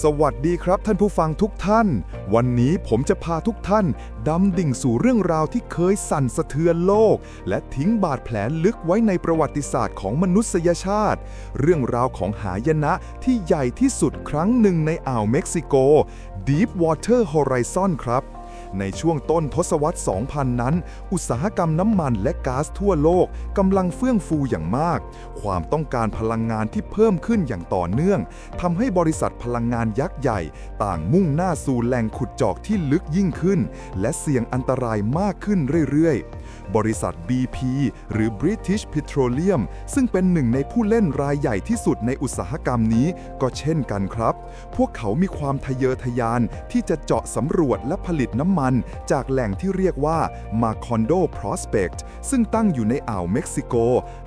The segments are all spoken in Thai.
สวัสดีครับท่านผู้ฟังทุกท่าน วันนี้ผมจะพาทุกท่านดำดิ่งสู่เรื่องราวที่เคยสั่นสะเทือนโลก และทิ้งบาดแผลลึกไว้ในประวัติศาสตร์ของมนุษยชาติ เรื่องราวของหายนะที่ใหญ่ที่สุดครั้งหนึ่งในอ่าวเม็กซิโก Deep Water Horizon ครับ ในช่วงต้นทศวรรษ 2000 นั้น อุตสาหกรรมน้ำมันและก๊าซทั่วโลกกำลังเฟื่องฟูอย่างมาก ความต้องการพลังงานที่เพิ่มขึ้นอย่างต่อเนื่องทำให้บริษัทพลังงานยักษ์ใหญ่ ต่างมุ่งหน้าสู่แหล่งขุดเจาะที่ลึกยิ่งขึ้น และเสี่ยงอันตรายมากขึ้นเรื่อยๆ บริษัท BP หรือ British Petroleum ซึ่งเป็นหนึ่งในผู้เล่นรายใหญ่ที่สุดในอุตสาหกรรมนี้ก็เช่นกันครับ พวกเขามีความทะเยอทะยานที่จะเจาะสำรวจและผลิตน้ำมัน จากแหล่งที่เรียกว่า Macondo Prospect ซึ่งตั้งอยู่ในอ่าวเม็กซิโก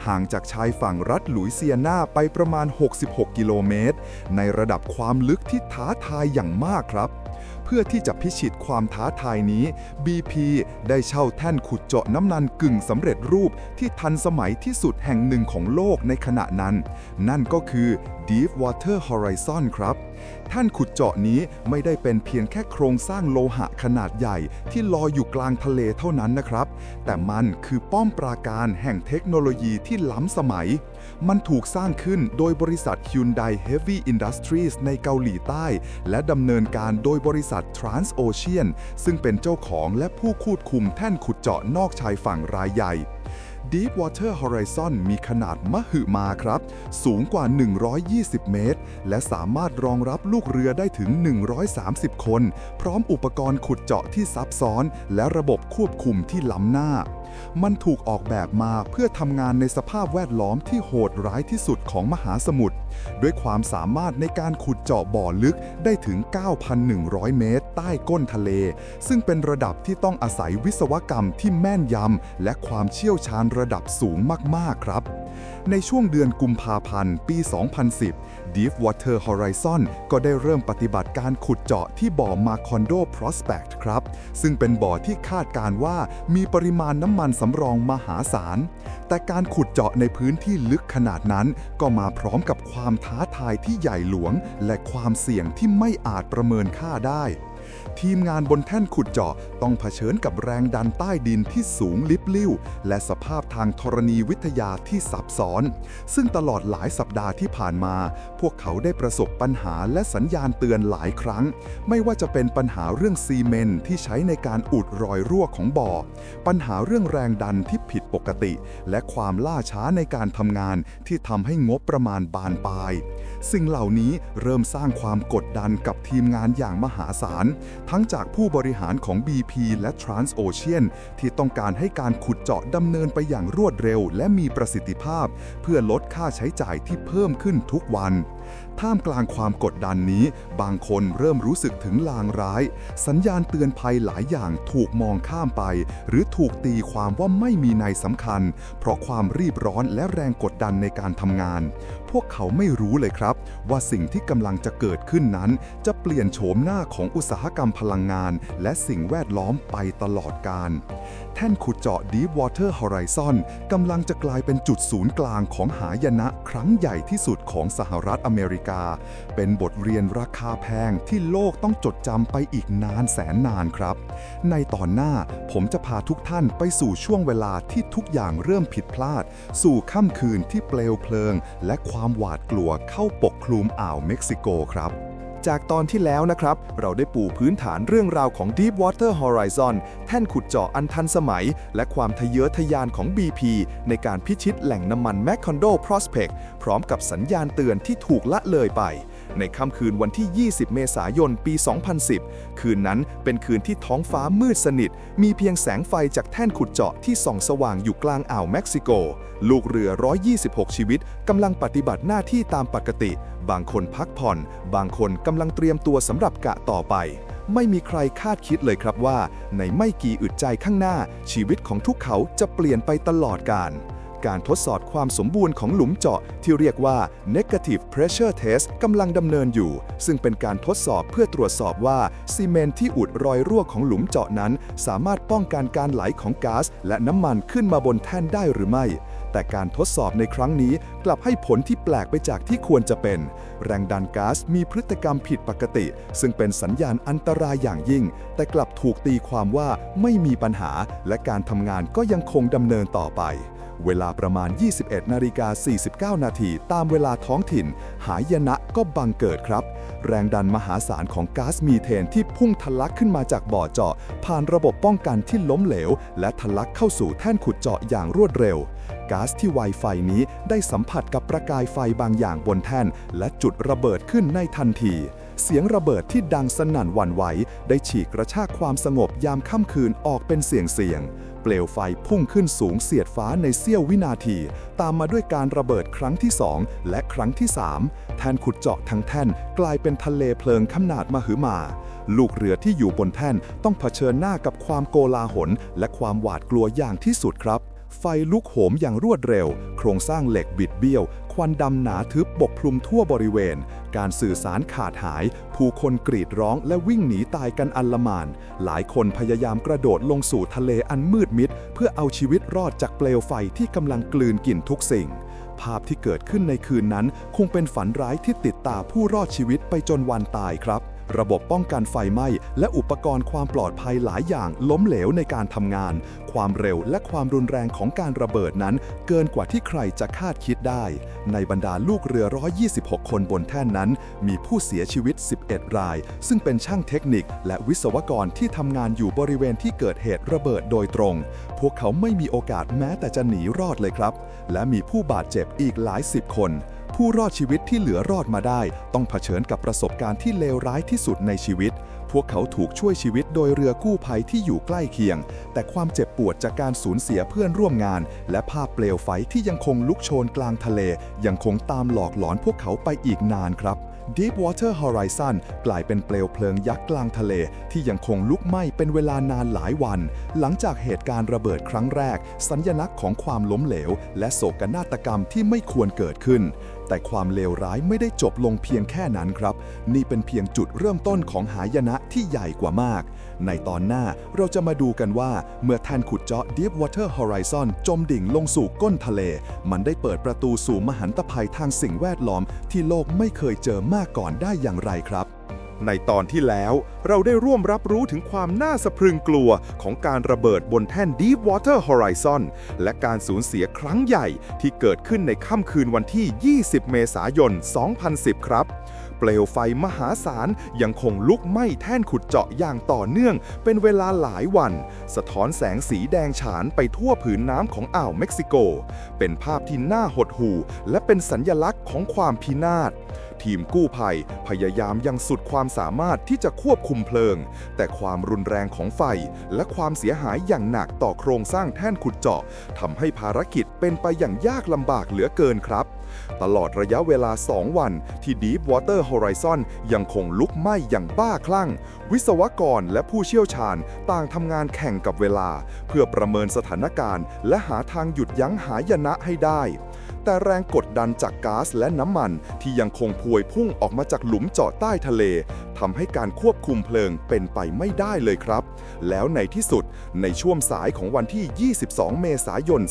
ห่างจากชายฝั่งรัฐหลุยเซียนาไปประมาณ 66 กิโลเมตร ในระดับความลึกที่ท้าทายอย่างมากครับ เพื่อที่จะพิชิตความท้าทายนี้ BP ได้เช่าแท่นขุดเจาะน้ำมันกึ่งสำเร็จรูปที่ทันสมัยที่สุดแห่งหนึ่งของโลกในขณะนั้น นั่นก็คือ Deep Water Horizon ครับ ท่านขุดเจาะนี้ไม่ได้เป็นเพียงแค่โครงสร้างโลหะขนาดใหญ่ ที่ลอยอยู่กลางทะเลเท่านั้นนะครับ แต่มันคือป้อมปราการแห่งเทคโนโลยีที่ล้ำสมัย มันถูกสร้างขึ้นโดยบริษัท Hyundai Heavy Industries ในเกาหลีใต้ และดำเนินการโดยบริษัท Transocean ซึ่งเป็นเจ้าของและผู้ควบคุมแท่นขุดเจาะนอกชายฝั่งรายใหญ่ Deepwater Horizon มีขนาดมหึมาครับ สูงกว่า 120 เมตร และสามารถรองรับลูกเรือได้ถึง 130 คน พร้อมอุปกรณ์ขุดเจาะที่ซับซ้อน และระบบควบคุมที่ล้ำหน้า มันถูกออกแบบมาเพื่อทำงานในสภาพแวดล้อมที่โหดร้ายที่สุดของมหาสมุทรด้วยความสามารถในการขุดเจาะบ่อลึกได้ถึง 9,100 เมตร ใต้ก้นทะเล ซึ่งเป็นระดับที่ต้องอาศัยวิศวกรรมที่แม่นยำและความเชี่ยวชาญระดับสูงมาก ๆ ครับ ในช่วงเดือนกุมภาพันธ์ ปี 2010 Deepwater Horizon ก็ได้เริ่มปฏิบัติการขุดเจาะที่บ่อ Macondo Prospect ครับ ซึ่งเป็นบ่อที่คาดการว่ามีปริมาณน้ำมันสำรองมหาศาล แต่การขุดเจาะในพื้นที่ลึกขนาดนั้นก็มาพร้อมกับความท้าทายที่ใหญ่หลวง และความเสี่ยงที่ไม่อาจประเมินค่าได้ ทีมงานบนแท่นขุดเจาะต้องเผชิญกับแรงดันใต้ดินที่สูงลิบลิ่ว และสภาพทางธรณีวิทยาที่ซับซ้อน ซึ่งตลอดหลายสัปดาห์ที่ผ่านมา พวกเขาได้ประสบปัญหาและสัญญาณเตือนหลายครั้ง ไม่ว่าจะเป็นปัญหาเรื่องซีเมนต์ที่ใช้ในการอุดรอยรั่วของบ่อ ปัญหาเรื่องแรงดันที่ผิดปกติ และความล่าช้าในการทำงานที่ทำให้งบประมาณบานปลาย สิ่งเหล่านี้เริ่มสร้างความกดดันกับทีมงานอย่างมหาศาลทั้งจากผู้บริหารของ BP และ Transocean ที่ต้องการให้การขุดเจาะดำเนินไปอย่างรวดเร็ว และมีประสิทธิภาพ เพื่อลดค่าใช้จ่ายที่เพิ่มขึ้นทุกวัน ท่ามกลางความกดดันนี้ บางคนเริ่มรู้สึกถึงลางร้าย สัญญาณเตือนภัยหลายอย่างถูกมองข้ามไป หรือถูกตีความว่าไม่มีในสำคัญ เพราะความรีบร้อนและแรงกดดันในการทำงาน วกเขาไม่รู้เลยครับ ว่าสิ่งที่กำลังจะเกิดขึ้นนั้น จะเปลี่ยนโฉมหน้าของอุตสาหกรรมพลังงาน และสิ่งแวดล้อมไปตลอดกาลแท่นขุดเจาะ Deepwater Horizon กำลังจะกลายเป็นจุดศูนย์กลางของหายนะครั้งใหญ่ที่สุดของสหรัฐอเมริกา เป็นบทเรียนราคาแพงที่โลกต้องจดจำไปอีกนานแสนนานครับ ในตอนหน้าผมจะพาทุกท่านไปสู่ช่วงเวลาที่ทุกอย่างเริ่มผิดพลาด สู่ค่ำคืนที่เปลวเพลิง และความความหวาดกลัวเข้าปกคลุมอ่าวเม็กซิโกครับ จากตอนที่แล้วนะครับ เราได้ปูพื้นฐานเรื่องราวของ Deepwater Horizon แท่นขุดเจาะอันทันสมัย และความทะเยอทะยานของ BP ในการพิชิตแหล่งน้ำมัน Macondo Prospect พร้อมกับสัญญาณเตือนที่ถูกละเลยไป ในค่ำคืนวันที่ 20 เมษายน ปี 2010 คืนนั้นเป็นคืนที่ท้องฟ้ามืดสนิท มีเพียงแสงไฟจากแท่นขุดเจาะที่ส่องสว่างอยู่กลางอ่าวเม็กซิโก ลูกเรือ 126 ชีวิตกำลังปฏิบัติหน้าที่ตามปกติ บางคนพักผ่อน บางคนกำลังเตรียมตัวสำหรับกะต่อไปไม่มีใครคาดคิดเลยครับว่า ในไม่กี่อึดใจข้างหน้า ชีวิตของทุกเขาจะเปลี่ยนไปตลอดกาล การทดสอบความสมบูรณ์ของหลุมเจาะที่เรียกว่า negative pressure test กำลังดำเนินอยู่ ซึ่งเป็นการทดสอบเพื่อตรวจสอบว่าซีเมนต์ที่อุดรอยรั่วของหลุมเจาะนั้น สามารถป้องกันการไหลของก๊าซและน้ำมันขึ้นมาบนแท่นได้หรือไม่ แต่การทดสอบในครั้งนี้กลับให้ผลที่แปลกไปจากที่ควรจะเป็น แรงดันก๊าซมีพฤติกรรมผิดปกติ ซึ่งเป็นสัญญาณอันตรายอย่างยิ่ง แต่กลับถูกตีความว่าไม่มีปัญหา และการทำงานก็ยังคงดำเนินต่อไป เวลาประมาณ 21นาฬิกา49 นาทีตามเวลาท้องถิ่น หายนะก็บังเกิดครับ แรงดันมหาศาลของก๊าซมีเทนที่พุ่งทะลักขึ้นมาจากบ่อเจาะ ผ่านระบบป้องกันที่ล้มเหลว และทะลักเข้าสู่แท่นขุดเจาะอย่างรวดเร็วก๊าซที่ไวไฟนี้ได้สัมผัสกับประกายไฟบางอย่างบนแท่น และจุดระเบิดขึ้นในทันทีเสียงระเบิดที่ดังสนั่นหวั่นไหว ได้ฉีกกระชากความสงบยามค่ำคืนออกเป็นเสียงเสียง เปลวไฟพุ่งขึ้นสูงเสียดฟ้าในเสี้ยววินาที ตามมาด้วยการระเบิดครั้งที่ 2 และครั้งที่ 3 แทนขุดเจาะทั้งแท่นกลายเป็นทะเลเพลิงขนาดมหึมา ลูกเรือที่อยู่บนแท่นต้องเผชิญหน้ากับความโกลาหล และความหวาดกลัวอย่างที่สุดครับไฟลุกโหมอย่างรวดเร็ว โครงสร้างเหล็กบิดเบี้ยว ควันดำหนาทึบปกคลุมทั่วบริเวณ การสื่อสารขาดหาย ผู้คนกรีดร้องและวิ่งหนีตายกันอันละมาน หลายคนพยายามกระโดดลงสู่ทะเลอันมืดมิด เพื่อเอาชีวิตรอดจากเปลวไฟที่กำลังกลืนกินทุกสิ่ง ภาพที่เกิดขึ้นในคืนนั้น คงเป็นฝันร้ายที่ติดตาผู้รอดชีวิตไปจนวันตายครับ ระบบป้องกันไฟไหม้ และอุปกรณ์ความปลอดภัยหลายอย่างล้มเหลวในการทำงาน ความเร็วและความรุนแรงของการระเบิดนั้น เกินกว่าที่ใครจะคาดคิดได้ ในบรรดาลูกเรือ 126 คนบนแท่นนั้น มีผู้เสียชีวิต 11 ราย ซึ่งเป็นช่างเทคนิค และวิศวกรที่ทำงานอยู่บริเวณที่เกิดเหตุระเบิดโดยตรง พวกเขาไม่มีโอกาสแม้แต่จะหนีรอดเลยครับ และมีผู้บาดเจ็บอีกหลายสิบคน ผู้รอดชีวิตที่เหลือรอดมาได้ ต้องเผชิญกับประสบการณ์ที่เลวร้ายที่สุดในชีวิต พวกเขาถูกช่วยชีวิตโดยเรือกู้ภัยที่อยู่ใกล้เคียง แต่ความเจ็บปวดจากการสูญเสียเพื่อนร่วมงาน และภาพเปลวไฟที่ยังคงลุกโชนกลางทะเล ยังคงตามหลอกหลอนพวกเขาไปอีกนานครับ Deepwater Horizon กลายเป็นเปลวเพลิงยักษ์กลางทะเล ที่ยังคงลุกไหม้เป็นเวลานานหลายวัน หลังจากเหตุการณ์ระเบิดครั้งแรก สัญลักษณ์ของความล้มเหลว และโศกนาฏกรรมที่ไม่ควรเกิดขึ้น แต่ความเลวร้ายไม่ได้จบลงเพียงแค่นั้นครับ นี่เป็นเพียงจุดเริ่มต้นของหายนะที่ใหญ่กว่ามาก ในตอนหน้าเราจะมาดูกันว่า เมื่อแทนขุดเจาะ Deepwater Horizon จมดิ่งลงสู่ก้นทะเล มันได้เปิดประตูสู่มหันตภัยทางสิ่งแวดล้อม ที่โลกไม่เคยเจอมาก่อนได้อย่างไรครับ ในตอนที่แล้วเราได้ร่วมรับรู้ถึงความน่าสะพรึงกลัวของการระเบิดบนแท่น Deepwater Horizon และการสูญเสียครั้งใหญ่ที่เกิดขึ้นในค่ำคืนวันที่ 20 เมษายน 2010 ครับ เปลวไฟมหาศาลยังคงลุกไหม้แท่นขุดเจาะอย่างต่อเนื่อง เป็นเวลาหลายวัน สะท้อนแสงสีแดงฉานไปทั่วผืนน้ำของอ่าวเม็กซิโก เป็นภาพที่น่าหดหู่ และเป็นสัญญลักษณ์ของความพินาศทีมกู้ภัยพยายามยังสุดความสามารถที่จะควบคุมเพลิง แต่ความรุนแรงของไฟ และความเสียหายอย่างหนักต่อโครงสร้างแท่นขุดเจาะทำให้ภารกิจเป็นไปอย่างยากลำบากเหลือเกินครับ ตลอดระยะเวลา 2 วันที่ Deepwater Horizon ยังคงลุกไหม้อย่างบ้าคลั่ง วิศวกรและผู้เชี่ยวชาญต่างทำงานแข่งกับเวลา เพื่อประเมินสถานการณ์ และหาทางหยุดยั้งหายนะให้ได้ แต่แรงกดดันจากก๊าซและน้ำมันที่ยังคงพวยพุ่งออกมาจากหลุมเจาะใต้ทะเลทำให้การควบคุมเพลิงเป็นไปไม่ได้เลยครับ แล้วในที่สุดในช่วงสายของวันที่ 22 เมษายน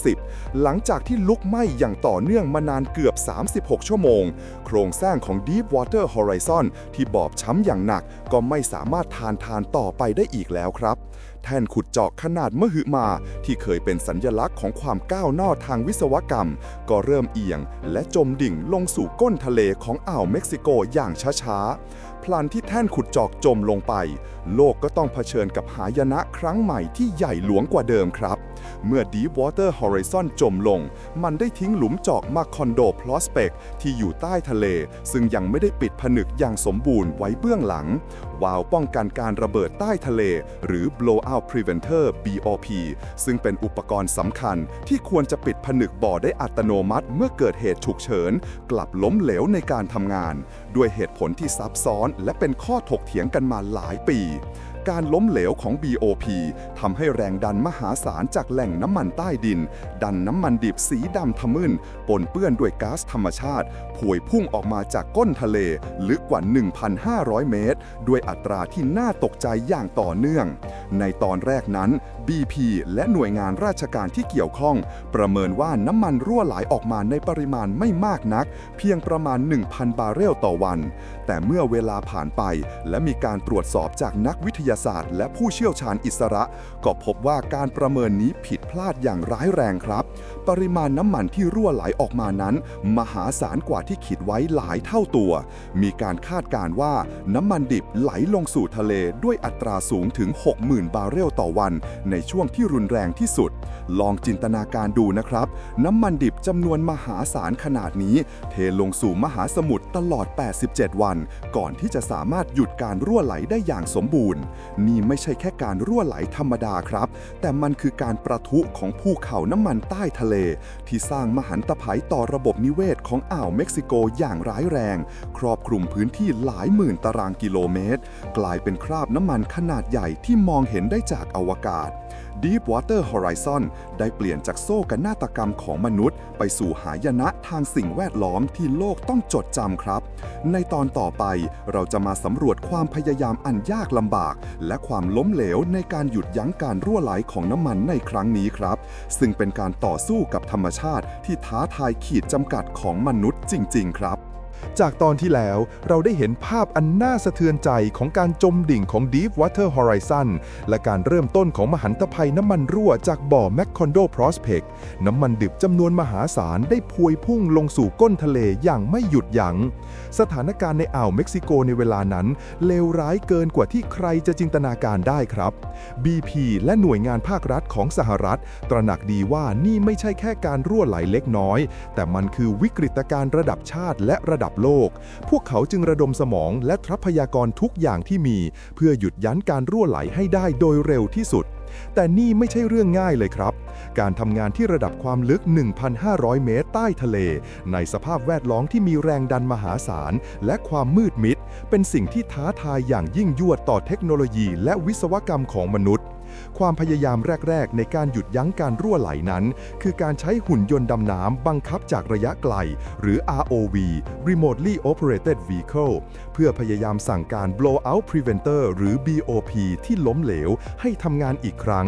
2010 หลังจากที่ลุกไหม้อย่างต่อเนื่องมานานเกือบ 36 ชั่วโมง โครงสร้างของ Deepwater Horizon ที่บอบช้ำอย่างหนักก็ไม่สามารถทานทานต่อไปได้อีกแล้วครับ แท่นขุดเจาะขนาดมหึมา ที่เคยเป็นสัญญลักษณ์ของความก้าวหน้าทางวิศวกรรม ก็เริ่มเอียง และจมดิ่งลงสู่ก้นทะเลของอ่าวเม็กซิโกอย่างช้าๆ พลันที่แท่นขุดเจาะจมลงไป โลกก็ต้องเผชิญกับหายนะครั้งใหม่ที่ใหญ่หลวงกว่าเดิมครับ เมื่อ Deepwater Horizon จมลง มันได้ทิ้งหลุมเจาะมาคอนโด Prospect ที่อยู่ใต้ทะเล ซึ่งยังไม่ได้ปิดผนึกอย่างสมบูรณ์ไว้เบื้องหลัง วาล์วป้องกันการระเบิดใต้ทะเล หรือ Blowout Preventer BOP ซึ่งเป็นอุปกรณ์สำคัญที่ควรจะปิดผนึกบ่อได้อัตโนมัติเมื่อเกิดเหตุฉุกเฉิน กลับล้มเหลวในการทำงาน ด้วยเหตุผลที่ซับซ้อนและเป็นข้อถกเถียงกันมาหลายปี การล้มเหลวของ BOP ทำให้แรงดันมหาศาลจากแหล่งน้ำมันใต้ดิน ดันน้ำมันดิบสีดำทะมึนปนเปื้อนด้วยก๊าซธรรมชาติพวยพุ่งออกมาจากก้นทะเลลึกกว่า 1,500 เมตร ด้วยอัตราที่น่าตกใจอย่างต่อเนื่อง ในตอนแรกนั้น BP และหน่วยงานราชการที่เกี่ยวข้อง ประเมินว่าน้ำมันรั่วไหลออกมาในปริมาณไม่มากนัก เพียงประมาณ 1,000 บาร์เรลต่อวัน แต่เมื่อเวลาผ่านไป และมีการตรวจสอบจากนักวิทยาศาสตร์ และผู้เชี่ยวชาญอิสระ ก็พบว่าการประเมินนี้ผิดพลาดอย่างร้ายแรงครับ ปริมาณน้ำมันที่รั่วไหลออกมานั้น มหาศาลกว่าที่คิดไว้หลายเท่าตัว มีการคาดการณ์ว่าน้ำมันดิบไหลลงสู่ทะเลด้วยอัตราสูงถึง 60,000 บาร์เรลต่อวัน ในช่วงที่รุนแรงที่สุด ลองจินตนาการดูนะครับ น้ำมันดิบจำนวนมหาศาลขนาดนี้ เทลงสู่มหาสมุทรตลอด 87 วัน ก่อนที่จะสามารถหยุดการรั่วไหลได้อย่างสมบูรณ์นี่ไม่ใช่แค่การรั่วไหลธรรมดาครับ แต่มันคือการประทุของภูเขาน้ำมันใต้ทะเล ที่สร้างมหันตภัยต่อระบบนิเวศของอ่าวเม็กซิโกอย่างร้ายแรง ครอบคลุมพื้นที่หลายหมื่นตารางกิโลเมตร กลายเป็นคราบน้ำมันขนาดใหญ่ที่มองเห็นได้จากอวกาศ Deepwater Horizon ได้เปลี่ยนจากโซ่กันนาฏกรรมของมนุษย์ ไปสู่หายนะทางสิ่งแวดล้อมที่โลกต้องจดจำครับ ในตอนต่อไปเราจะมาสำรวจความพยายามอันยากลำบาก และความล้มเหลวในการหยุดยั้งการรั่วไหลของน้ำมันในครั้งนี้ครับ ซึ่งเป็นการต่อสู้กับธรรมชาติที่ท้าทายขีดจำกัดของมนุษย์จริง ๆ ครับ จากตอนที่แล้วเราได้เห็นภาพอันน่าสะเทือนใจของการจมดิ่งของ Deepwater Horizon และการเริ่มต้นของมหันตภัยน้ำมันรั่วจากบ่อ m c c o n d o Prospect น้ำมันดิบจำนวนมหาศาลได้พวยพุ่งลงสู่ก้นทะเลอย่างไม่หยุดยัง้ง สถานการณ์ในอ่าวเม็กซิโกในเวลานั้น เลวร้ายเกินกว่าที่ใครจะจินตนาการได้ครับ BP และหน่วยงานภาครัฐของสหรัฐ ตระหนักดีว่านี่ไม่ใช่แค่การรั่วไหลเล็กน้อย แต่มันคือวิกฤตการณ์ระดับชาติและระดับโลก พวกเขาจึงระดมสมองและทรัพยากรทุกอย่างที่มี เพื่อหยุดยั้งการรั่วไหลให้ได้โดยเร็วที่สุด แต่นี่ไม่ใช่เรื่องง่ายเลยครับ การทำงานที่ระดับความลึก 1,500 เมตรใต้ทะเล ในสภาพแวดล้อมที่มีแรงดันมหาศาล และความมืดมิด เป็นสิ่งที่ท้าทายอย่างยิ่งยวดต่อเทคโนโลยีและวิศวกรรมของมนุษย์ ความพยายามแรก ๆ ในการหยุดยั้งการรั่วไหลนั้น คือการใช้หุ่นยนต์ดำน้ำบังคับจากระยะไกล หรือ ROV Remotely Operated Vehicle เพื่อพยายามสั่งการ Blowout Preventer หรือ BOP ที่ล้มเหลวให้ทำงานอีกครั้ง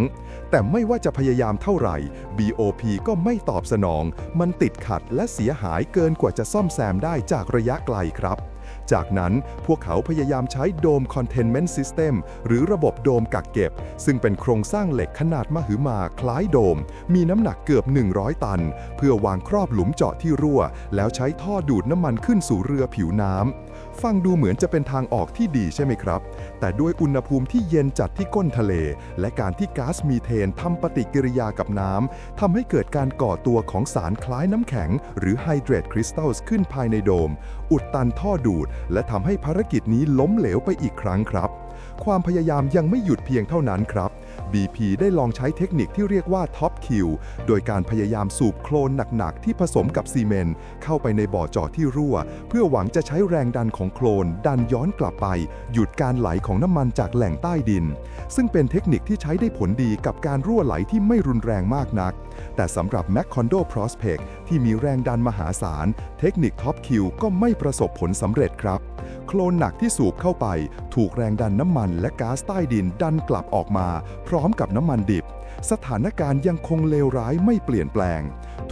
แต่ไม่ว่าจะพยายามเท่าไหร่ BOP ก็ไม่ตอบสนอง มันติดขัดและเสียหายเกินกว่าจะซ่อมแซมได้จากระยะไกลครับ จากนั้นพวกเขาพยายามใช้โดมคอนเทนเมนต์ซิสเต็มหรือระบบโดมกักเก็บ ซึ่งเป็นโครงสร้างเหล็กขนาดมหึมาคล้ายโดม มีน้ำหนักเกือบ 100 ตัน เพื่อวางครอบหลุมเจาะที่รั่ว แล้วใช้ท่อดูดน้ำมันขึ้นสู่เรือผิวน้ำ ฟังดูเหมือนจะเป็นทางออกที่ดีใช่ไหมครับ แต่ด้วยอุณหภูมิที่เย็นจัดที่ก้นทะเล และการที่ก๊าซมีเทนทำปฏิกิริยากับน้ำทำให้เกิดการก่อตัวของสารคล้ายน้ำแข็ง หรือไฮเดรตคริสตัลขึ้นภายในโดม อุดตันท่อดูด และทำให้ภารกิจนี้ล้มเหลวไปอีกครั้งครับ ความพยายามยังไม่หยุดเพียงเท่านั้นครับ BP ได้ลองใช้เทคนิคที่เรียกว่า Top Q โดยการพยายามสูบโคลนหนักๆ ที่ผสมกับซีเมนต์เข้าไปในบ่อเจาะที่รั่ว เพื่อหวังจะใช้แรงดันของโคลน ดันย้อนกลับไป หยุดการไหลของน้ำมันจากแหล่งใต้ดิน ซึ่งเป็นเทคนิคที่ใช้ได้ผลดีกับการรั่วไหลที่ไม่รุนแรงมากนัก แต่สำหรับ m c c o n d o Prospect ที่มีแรงดันมหาศาล เทคนิค Top Q ก็ไม่ประสบผลสำเร็จครับ โคลนหนักที่สูบเข้าไป ถูกแรงดันน้ำมันและก๊าซใต้ดินดันกลับออกมา พร้อมกับน้ำมันดิบ สถานการณ์ยังคงเลวร้ายไม่เปลี่ยนแปลง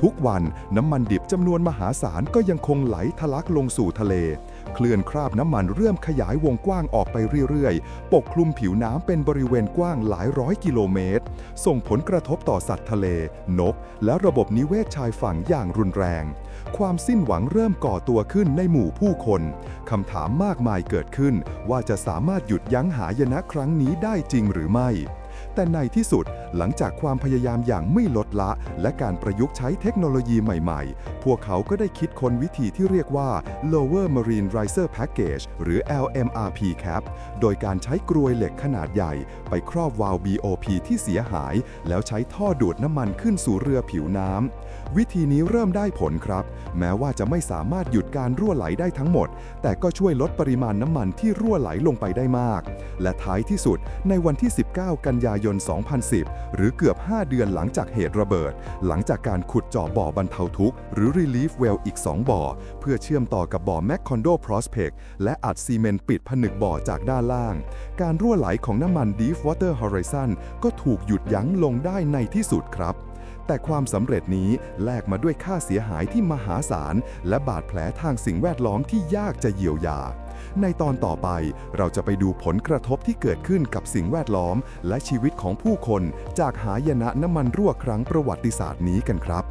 ทุกวันน้ำมันดิบจำนวนมหาศาลก็ยังคงไหลทะลักลงสู่ทะเลเคลื่อนคราบน้ำมันเริ่มขยายวงกว้างออกไปเรื่อยๆ ปกคลุมผิวน้ำเป็นบริเวณกว้างหลายร้อยกิโลเมตร ส่งผลกระทบต่อสัตว์ทะเล นก และระบบนิเวศชายฝั่งอย่างรุนแรง ความสิ้นหวังเริ่มก่อตัวขึ้นในหมู่ผู้คนคำถามมากมายเกิดขึ้นว่าจะสามารถหยุดยั้งหายนะครั้งนี้ได้จริงหรือไม่ แต่ในที่สุดหลังจากความพยายามอย่างไม่ลดละ และการประยุกต์ใช้เทคโนโลยีใหม่ๆ พวกเขาก็ได้คิดค้นวิธีที่เรียกว่า Lower Marine Riser Package หรือ LMRP cap โดยการใช้กรวยเหล็กขนาดใหญ่ ไปครอบวาล์ว BOP ที่เสียหาย แล้วใช้ท่อดูดน้ำมันขึ้นสู่เรือผิวน้ำวิธีนี้เริ่มได้ผลครับ แม้ว่าจะไม่สามารถหยุดการรั่วไหลได้ทั้งหมด แต่ก็ช่วยลดปริมาณน้ำมันที่รั่วไหลลงไปได้มาก และท้ายที่สุดในวันที่ 19 กันยายน 2010 หรือเกือบ 5 เดือนหลังจากเหตุระเบิด หลังจากการขุดเจาะบ่อบรรเทาทุกข์ หรือ Relief Well อีก 2 บ่อ เพื่อเชื่อมต่อกับบ่อ m c c o n d o Prospect และอัดซีเมนต์ปิดผนึกบ่อจากด้านล่าง การรั่วไหลของน้ำมัน Deepwater Horizon ก็ถูกหยุดยั้งลงได้ในที่สุดครับแต่ความสำเร็จนี้แลกมาด้วยค่าเสียหายที่มหาศาล และบาดแผลทางสิ่งแวดล้อมที่ยากจะเยียวยา ในตอนต่อไปเราจะไปดูผลกระทบที่เกิดขึ้นกับสิ่งแวดล้อม และชีวิตของผู้คนจากหายนะน้ำมันรั่วครั้งประวัติศาสตร์นี้กันครับ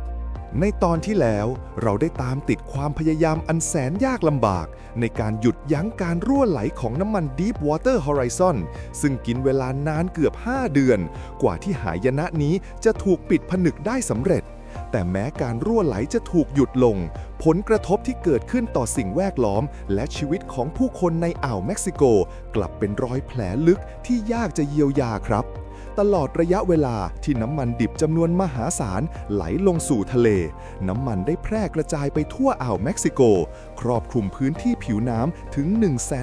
ในตอนที่แล้วเราได้ตามติดความพยายามอันแสนยากลำบาก ในการหยุดยั้งการรั่วไหลของน้ำมัน Deepwater Horizon ซึ่งกินเวลานานเกือบ 5 เดือน กว่าที่หายนะนี้จะถูกปิดผนึกได้สำเร็จ แต่แม้การรั่วไหลจะถูกหยุดลง ผลกระทบที่เกิดขึ้นต่อสิ่งแวดล้อม และชีวิตของผู้คนในอ่าวเม็กซิโก กลับเป็นรอยแผลลึกที่ยากจะเยียวยาครับ ตลอดระยะเวลาที่น้ำมันดิบจำนวนมหาศาลไหลลงสู่ทะเล น้ำมันได้แพร่กระจายไปทั่วอ่าวเม็กซิโก ครอบคลุมพื้นที่ผิวน้ำถึง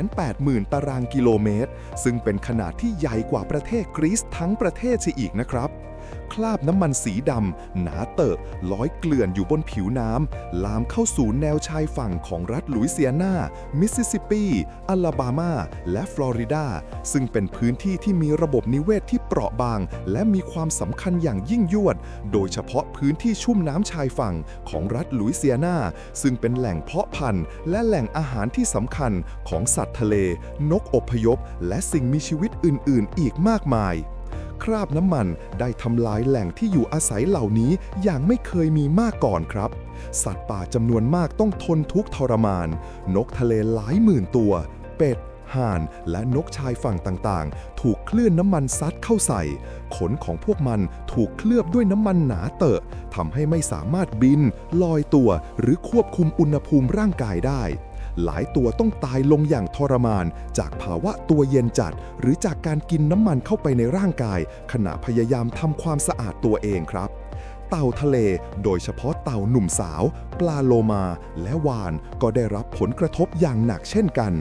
180,000 ตารางกิโลเมตร ซึ่งเป็นขนาดที่ใหญ่กว่าประเทศกรีซทั้งประเทศเสียอีกนะครับ คราบน้ำมันสีดำหนาเตอะลอยเกลื่อนอยู่บนผิวน้ำลามเข้าสู่แนวชายฝั่งของรัฐลุยเซียนามิสซิสซิปปีอลาบามา และฟลอริดา ซึ่งเป็นพื้นที่ที่มีระบบนิเวศที่เปราะบาง และมีความสำคัญอย่างยิ่งยวด โดยเฉพาะพื้นที่ชุ่มน้ำชายฝั่งของรัฐลุยเซียนาซึ่งเป็นแหล่งเพาะพันธุ์ และแหล่งอาหารที่สำคัญของสัตว์ทะเล นกอพยพ และสิ่งมีชีวิตอื่น ๆ อีกมากมาย คราบน้ำมันได้ทำลายแหล่งที่อยู่อาศัยเหล่านี้อย่างไม่เคยมีมาก่อนครับ สัตว์ป่าจำนวนมากต้องทนทุกข์ทรมาน นกทะเลหลายหมื่นตัว เป็ดห่านและนกชายฝั่งต่างๆ ถูกคลื่นน้ำมันซัดเข้าใส่ ขนของพวกมันถูกเคลือบด้วยน้ำมันหนาเตอะทำให้ไม่สามารถบิน ลอยตัว หรือควบคุมอุณหภูมิร่างกายได้ หลายตัวต้องตายลงอย่างทรมาน จากภาวะตัวเย็นจัด หรือจากการกินน้ำมันเข้าไปในร่างกาย ขณะพยายามทำความสะอาดตัวเองครับเต่าทะเล โดยเฉพาะเต่าหนุ่มสาว ปลาโลมา และวานก็ได้รับผลกระทบอย่างหนักเช่นกัน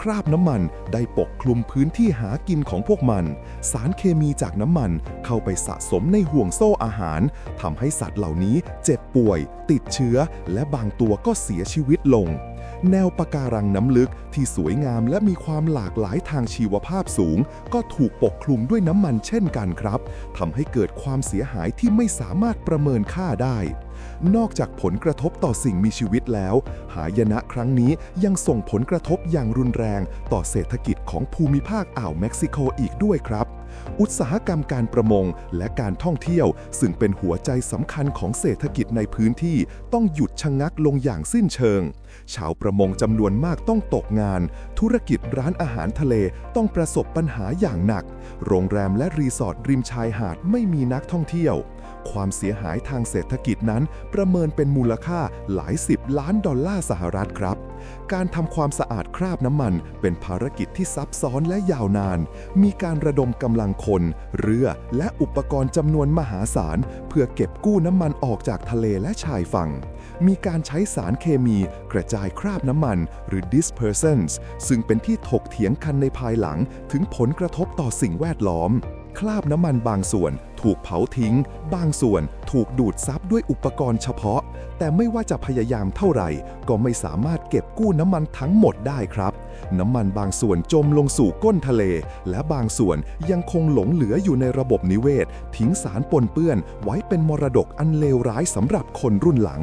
คราบน้ำมันได้ปกคลุมพื้นที่หากินของพวกมัน สารเคมีจากน้ำมันเข้าไปสะสมในห่วงโซ่อาหารทำให้สัตว์เหล่านี้เจ็บป่วย ติดเชื้อ และบางตัวก็เสียชีวิตลง แนวปะการังน้ำลึกที่สวยงามและมีความหลากหลายทางชีวภาพสูง ก็ถูกปกคลุมด้วยน้ำมันเช่นกันครับทำให้เกิดความเสียหายที่ไม่สามารถประเมินค่าได้ นอกจากผลกระทบต่อสิ่งมีชีวิตแล้ว หายนะครั้งนี้ยังส่งผลกระทบอย่างรุนแรงต่อเศรษฐกิจของภูมิภาคอ่าวเม็กซิโกอีกด้วยครับ อุตสาหกรรมการประมงและการท่องเที่ยว ซึ่งเป็นหัวใจสำคัญของเศรษฐกิจในพื้นที่ต้องหยุดชะงงักลงอย่างสิ้นเชิง ชาวประมงจำนวนมากต้องตกงาน ธุรกิจร้านอาหารทะเลต้องประสบปัญหาอย่างหนัก โรงแรมและรีสอร์ทริมชายหาดไม่มีนักท่องเที่ยว ความเสียหายทางเศรษฐกิจนั้นประเมินเป็นมูลค่าหลายสิบล้านดอลลาร์สหรัฐครับ การทำความสะอาด คราบน้ำมันเป็นภารกิจที่ซับซ้อนและยาวนาน มีการระดมกำลังคน เรือและอุปกรณ์จำนวนมหาศาล เพื่อเก็บกู้น้ำมันออกจากทะเลและชายฝั่ง มีการใช้สารเคมีกระจายคราบน้ำมัน หรือ dispersants ซึ่งเป็นที่ถกเถียงกันในภายหลังถึงผลกระทบต่อสิ่งแวดล้อม คราบน้ำมันบางส่วน ถูกเผาทิ้ง บางส่วน ถูกดูดซับด้วยอุปกรณ์เฉพาะ แต่ไม่ว่าจะพยายามเท่าไหร่ ก็ไม่สามารถเก็บกู้น้ำมันทั้งหมดได้ครับ น้ำมันบางส่วนจมลงสู่ก้นทะเล และบางส่วนยังคงหลงเหลืออยู่ในระบบนิเวศ ทิ้งสารปนเปื้อน ไว้เป็นมรดกอันเลวร้ายสำหรับคนรุ่นหลัง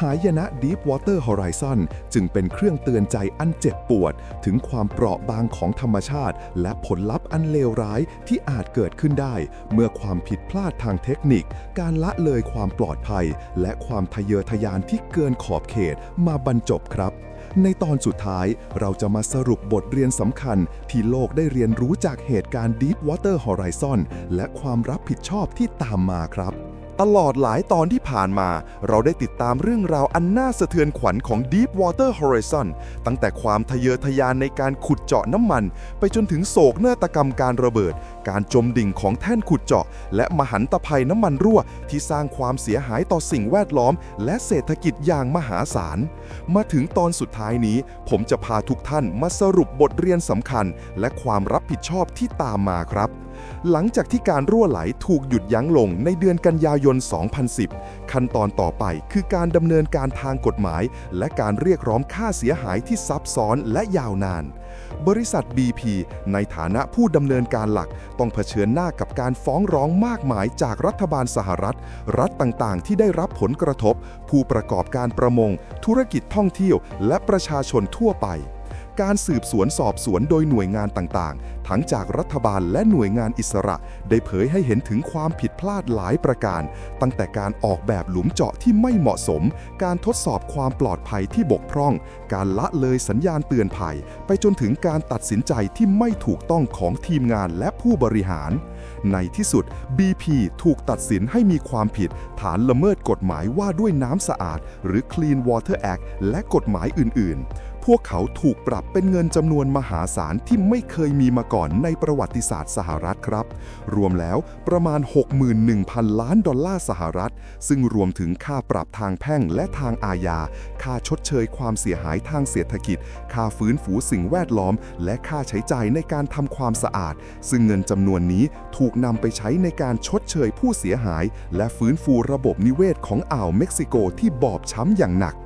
หายนะ Deepwater Horizon จึงเป็นเครื่องเตือนใจอันเจ็บปวด ถึงความเปราะบางของธรรมชาติ และผลลัพธ์อันเลวร้ายที่อาจเกิดขึ้นได้ เมื่อความผิดพลาดทางเทคนิค การละเลยความปลอดภัย และความทะเยอทะยานที่เกินขอบเขตมาบรรจบครับในตอนสุดท้ายเราจะมาสรุปบทเรียนสำคัญ ที่โลกได้เรียนรู้จากเหตุการณ์ Deepwater Horizon และความรับผิดชอบที่ตามมาครับ ตลอดหลายตอนที่ผ่านมา เราได้ติดตามเรื่องราวอันน่าสะเทือนขวัญของ Deepwater Horizon ตั้งแต่ความทะเยอทะยานในการขุดเจาะน้ำมัน ไปจนถึงโศกนาฏกรรมการระเบิด การจมดิ่งของแท่นขุดเจาะ และมหันตภัยน้ำมันรั่ว ที่สร้างความเสียหายต่อสิ่งแวดล้อม และเศรษฐกิจอย่างมหาศาล มาถึงตอนสุดท้ายนี้ ผมจะพาทุกท่านมาสรุปบทเรียนสำคัญ และความรับผิดชอบที่ตามมาครับ หลังจากที่การรั่วไหลถูกหยุดยั้งลงในเดือนกันยายน 2010 ขั้นตอนต่อไปคือการดำเนินการทางกฎหมาย และการเรียกร้องค่าเสียหายที่ซับซ้อนและยาวนาน บริษัท BP ในฐานะผู้ดำเนินการหลัก ต้องเผชิญหน้ากับการฟ้องร้องมากมายจากรัฐบาลสหรัฐ รัฐต่างๆ ที่ได้รับผลกระทบ ผู้ประกอบการประมง ธุรกิจท่องเที่ยว และประชาชนทั่วไป การสืบสวนสอบสวนโดยหน่วยงานต่างๆ ทั้งจากรัฐบาลและหน่วยงานอิสระ ได้เผยให้เห็นถึงความผิดพลาดหลายประการ ตั้งแต่การออกแบบหลุมเจาะที่ไม่เหมาะสม การทดสอบความปลอดภัยที่บกพร่อง การละเลยสัญญาณเตือนภัย ไปจนถึงการตัดสินใจที่ไม่ถูกต้องของทีมงานและผู้บริหาร ในที่สุด BP ถูกตัดสินให้มีความผิด ฐานละเมิดกฎหมายว่าด้วยน้ำสะอาด หรือ Clean Water Act และกฎหมายอื่น ๆ พวกเขาถูกปรับเป็นเงินจำนวนมหาศาลที่ไม่เคยมีมาก่อนในประวัติศาสตร์สหรัฐครับ รวมแล้วประมาณ 61,000 ล้านดอลลาร์สหรัฐ ซึ่งรวมถึงค่าปรับทางแพ่งและทางอาญา ค่าชดเชยความเสียหายทางเศรษฐกิจ ค่าฟื้นฟูสิ่งแวดล้อม และค่าใช้จ่ายในการทำความสะอาด ซึ่งเงินจำนวนนี้ถูกนำไปใช้ในการชดเชยผู้เสียหาย และฟื้นฟูระบบนิเวศของอ่าวเม็กซิโกที่บอบช้ำอย่างหนัก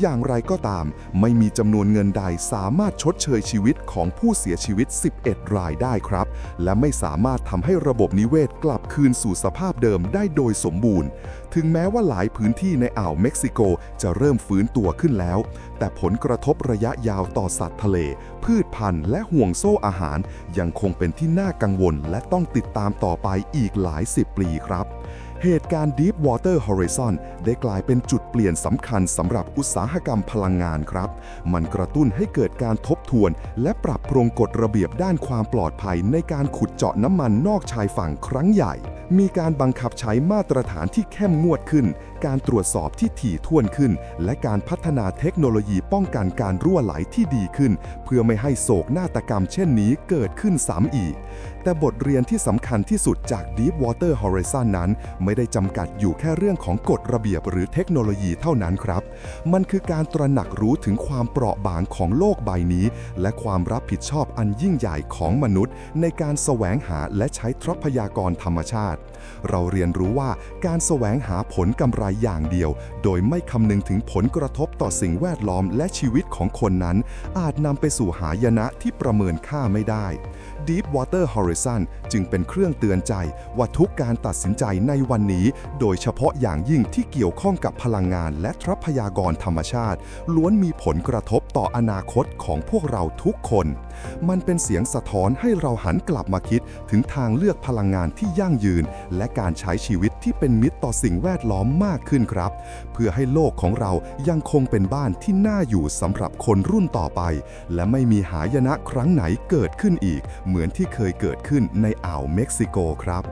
อย่างไรก็ตาม ไม่มีจำนวนเงินใดสามารถชดเชยชีวิตของผู้เสียชีวิต 11 รายได้ครับ และไม่สามารถทำให้ระบบนิเวศกลับคืนสู่สภาพเดิมได้โดยสมบูรณ์ ถึงแม้ว่าหลายพื้นที่ในอ่าวเม็กซิโกจะเริ่มฟื้นตัวขึ้นแล้ว แต่ผลกระทบระยะยาวต่อสัตว์ทะเล พืชพันธุ์และห่วงโซ่อาหาร ยังคงเป็นที่น่ากังวลและต้องติดตามต่อไปอีกหลายสิบปีครับ เหตุการณ์ Deepwater Horizon ได้กลายเป็นจุดเปลี่ยนสำคัญสำหรับอุตสาหกรรมพลังงานครับ มันกระตุ้นให้เกิดการทบทวน และปรับปรุงกฎระเบียบด้านความปลอดภัยในการขุดเจาะน้ำมันนอกชายฝั่งครั้งใหญ่ มีการบังคับใช้มาตรฐานที่เข้มงวดขึ้น การตรวจสอบที่ถี่ถ้วนขึ้น และการพัฒนาเทคโนโลยีป้องกันการรั่วไหลที่ดีขึ้น เพื่อไม่ให้โศกนาฏกรรมเช่นนี้เกิดขึ้นซ้ำอีก แต่บทเรียนที่สำคัญที่สุดจาก Deepwater Horizon นั้น ไม่ได้จำกัดอยู่แค่เรื่องของกฎระเบียบหรือเทคโนโลยีเท่านั้นครับ มันคือการตระหนักรู้ถึงความเปราะบางของโลกใบนี้ และความรับผิดชอบอันยิ่งใหญ่ของมนุษย์ ในการแสวงหาและใช้ทรัพยากรธรรมชาติ เราเรียนรู้ว่าการแสวงหาผลกำไรอย่างเดียว โดยไม่คำนึงถึงผลกระทบต่อสิ่งแวดล้อมและชีวิตของคนนั้น อาจนำไปสู่หายนะที่ประเมินค่าไม่ได้ Deepwater Horizon จึงเป็นเครื่องเตือนใจว่าทุกการตัดสินใจในวันนี้ โดยเฉพาะอย่างยิ่งที่เกี่ยวข้องกับพลังงานและทรัพยากรธรรมชาติ ล้วนมีผลกระทบต่ออนาคตของพวกเราทุกคน มันเป็นเสียงสะท้อนให้เราหันกลับมาคิดถึงทางเลือกพลังงานที่ยั่งยืนและการใช้ชีวิตที่เป็นมิตรต่อสิ่งแวดล้อมมากขึ้นครับ เพื่อให้โลกของเรายังคงเป็นบ้านที่น่าอยู่สำหรับคนรุ่นต่อไป และไม่มีหายนะครั้งไหนเกิดขึ้นอีก เหมือนที่เคยเกิดขึ้นในอ่าวเม็กซิโกครับ